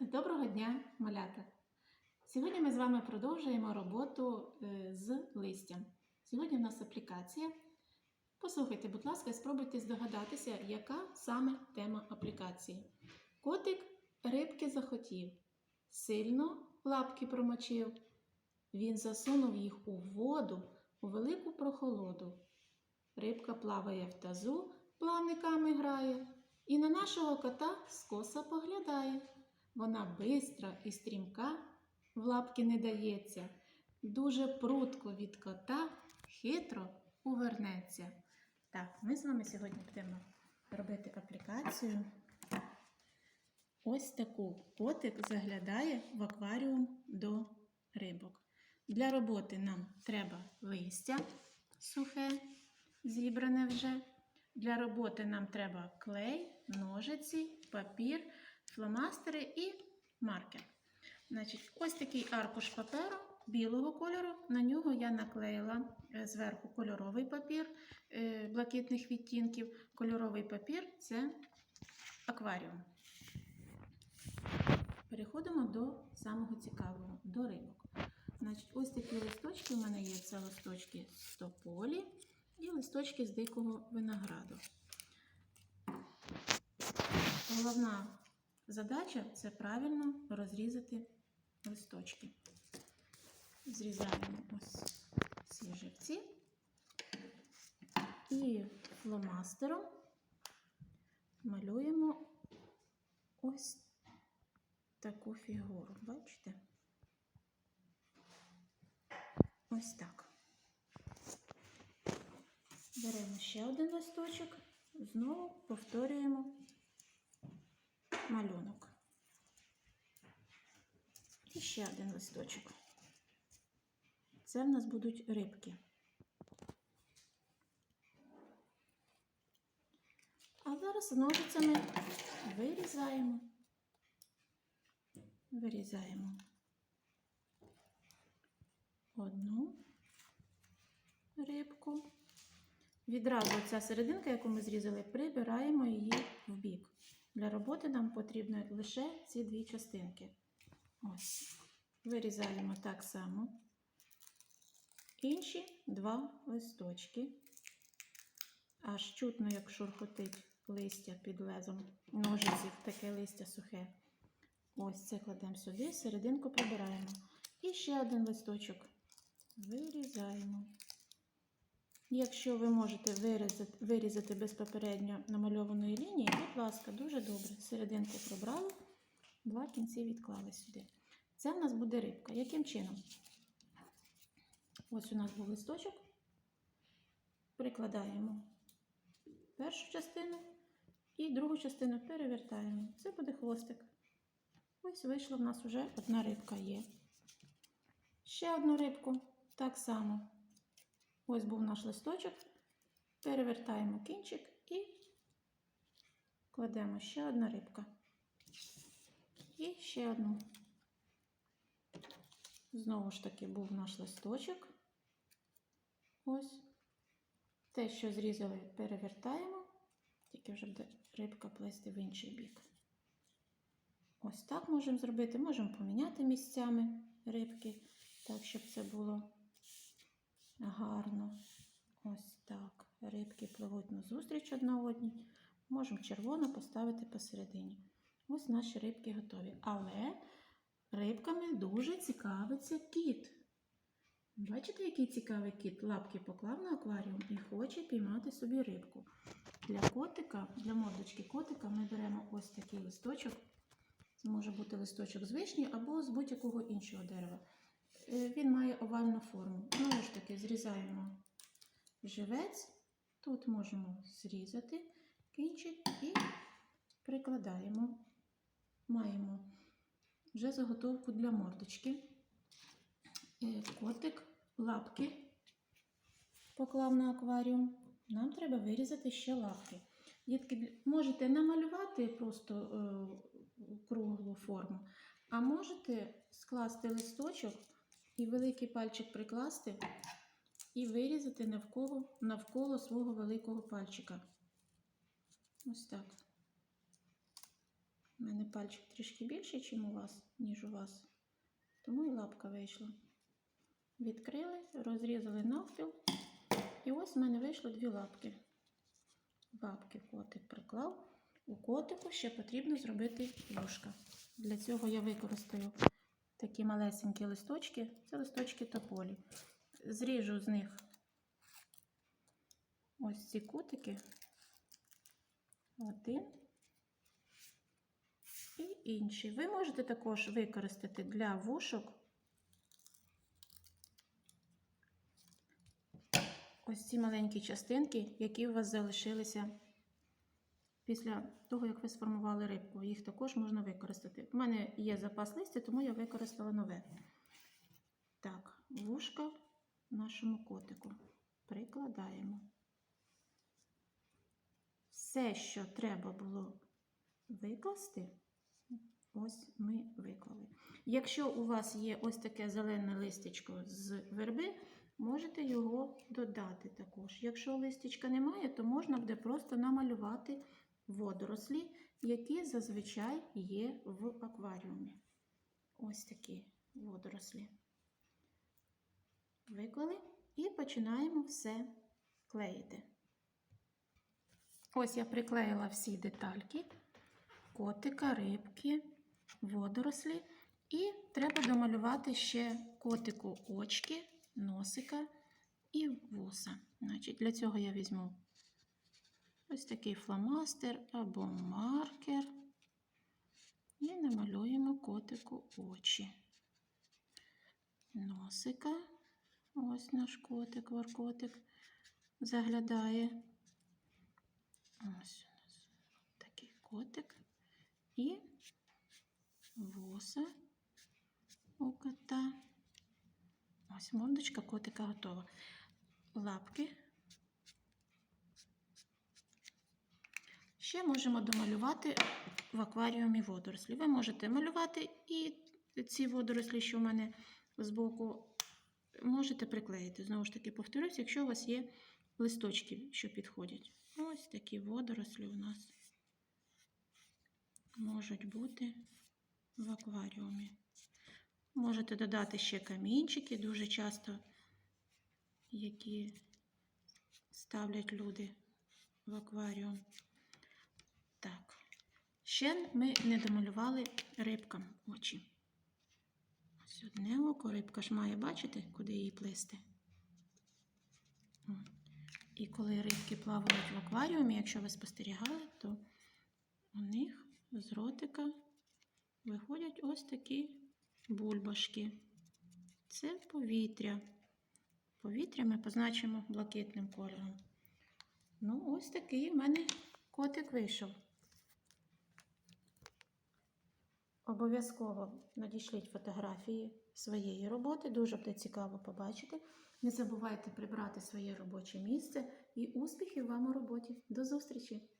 Доброго дня, малята! Сьогодні ми з вами продовжуємо роботу е, з листям. Сьогодні в нас аплікація. Послухайте, будь ласка, спробуйте здогадатися, яка саме тема аплікації. Котик рибки захотів, сильно лапки промочив. Він засунув їх у воду, у велику прохолоду. Рибка плаває в тазу, плавниками грає, і на нашого кота скоса поглядає. Вона бистра і стрімка, в лапки не дається, дуже прутко від кота хитро увернеться. Так, ми з вами сьогодні будемо робити аплікацію. Ось таку котик заглядає в акваріум до рибок. Для роботи нам треба листя сухе, зібране вже. Для роботи нам треба клей, ножиці, папір, фломастери і маркер. Значить, ось такий аркуш паперу білого кольору. На нього я наклеїла е, зверху кольоровий папір е, блакитних відтінків. Кольоровий папір це акваріум. Переходимо до самого цікавого, до рибок. Значить, ось такі листочки у мене є. Це листочки з тополі і листочки з дикого винограду. Головна задача це правильно розрізати листочки. Зрізаємо ось ці живці і фломастером малюємо ось таку фігуру. Бачите? Ось так. Беремо ще один листочок, знову повторюємо малюнок. І ще один листочок. Це в нас будуть рибки. А зараз ножицями вирізаємо, вирізаємо одну рибку. Відразу ця серединка, яку ми зрізали, прибираємо її в бік. Для роботи нам потрібно лише ці дві частинки. Ось. Вирізаємо так само. Інші два листочки. Аж чутно, як шурхотить листя під лезом ножиців, таке листя сухе. Ось це кладемо сюди, серединку прибираємо. І ще один листочок вирізаємо. Якщо ви можете вирізати, вирізати без попередньо намальованої лінії, будь ласка, дуже добре. Серединку пробрали, два кінці відклали сюди. Це в нас буде рибка. Яким чином? Ось у нас був листочок. Прикладаємо першу частину і другу частину перевертаємо. Це буде хвостик. Ось вийшла в нас вже одна рибка є. Ще одну рибку так само. Ось був наш листочок. Перевертаємо кінчик і кладемо ще одна рибка. І ще одну. Знову ж таки був наш листочок. Ось. Те, що зрізали, перевертаємо, тільки вже буде рибка плести в інший бік. Ось так можемо зробити. Можемо поміняти місцями рибки, так, щоб це було гарно. Ось так. Рибки пливуть на зустріч одна одній. Можемо червоно поставити посередині. Ось наші рибки готові. Але рибками дуже цікавиться кіт. Бачите, який цікавий кіт? Лапки поклав на акваріум і хоче піймати собі рибку. Для котика, для мордочки котика ми беремо ось такий листочок. Це може бути листочок з вишні або з будь-якого іншого дерева. Е, Він має овальну форму. Знову ж таки, зрізаємо живець. Тут можемо зрізати кінчик і прикладаємо. Маємо вже заготовку для мордочки. Е, Котик, лапки поклав на акваріум. Нам треба вирізати ще лапки. Дітки, можете намалювати просто е, круглу форму, а можете скласти листочок і великий пальчик прикласти і вирізати навколо, навколо свого великого пальчика. Ось так. У мене пальчик трішки більший, ніж у вас, ніж у вас. Тому і лапка вийшла. Відкрили, розрізали навпіл. І ось в мене вийшло дві лапки. Лапки котик приклав. У котику ще потрібно зробити вушка. Для цього я використаю такі малесенькі листочки. Це листочки тополі. Зріжу з них ось ці кутики. Один і інший. Ви можете також використати для вушок ось ці маленькі частинки, які у вас залишилися після того, як ви сформували рибку. Їх також можна використати. У мене є запас листя, тому я використала нове. Так, вушка нашому котику прикладаємо. Все, що треба було викласти, ось ми виклали. Якщо у вас є ось таке зелене листячко з верби, можете його додати також. Якщо листячка немає, то можна буде просто намалювати водорослі, які зазвичай є в акваріумі. Ось такі водорослі. Виклали і починаємо все клеїти. Ось я приклеїла всі детальки, котика, рибки, водорослі. І треба домалювати ще котику очки, носика і вуса. Значить, Для цього я візьму ось такий фломастер або маркер. І намалюємо котику очі. Носика. Ось наш котик, воркотик заглядає. Ось у нас такий котик. І вуса у кота. Ось мордочка котика готова. Лапки. Ще можемо домалювати в акваріумі водорослі. Ви можете малювати і ці водорослі, що в мене збоку, можете приклеїти. Знову ж таки, повторюсь, якщо у вас є листочки, що підходять. Ось такі водорослі у нас можуть бути в акваріумі. Можете додати ще камінчики, дуже часто, які ставлять люди в акваріум. Ще ми не домалювали рибкам очі. Ось одне око, рибка ж має бачити, куди її плисти. І коли рибки плавають в акваріумі, якщо ви спостерігали, то у них з ротика виходять ось такі бульбашки. Це повітря. Повітря ми позначимо блакитним кольором. Ну, ось такий в мене котик вийшов. Обов'язково надішліть фотографії своєї роботи, дуже буде цікаво побачити. Не забувайте прибрати своє робоче місце і успіхів вам у роботі. До зустрічі!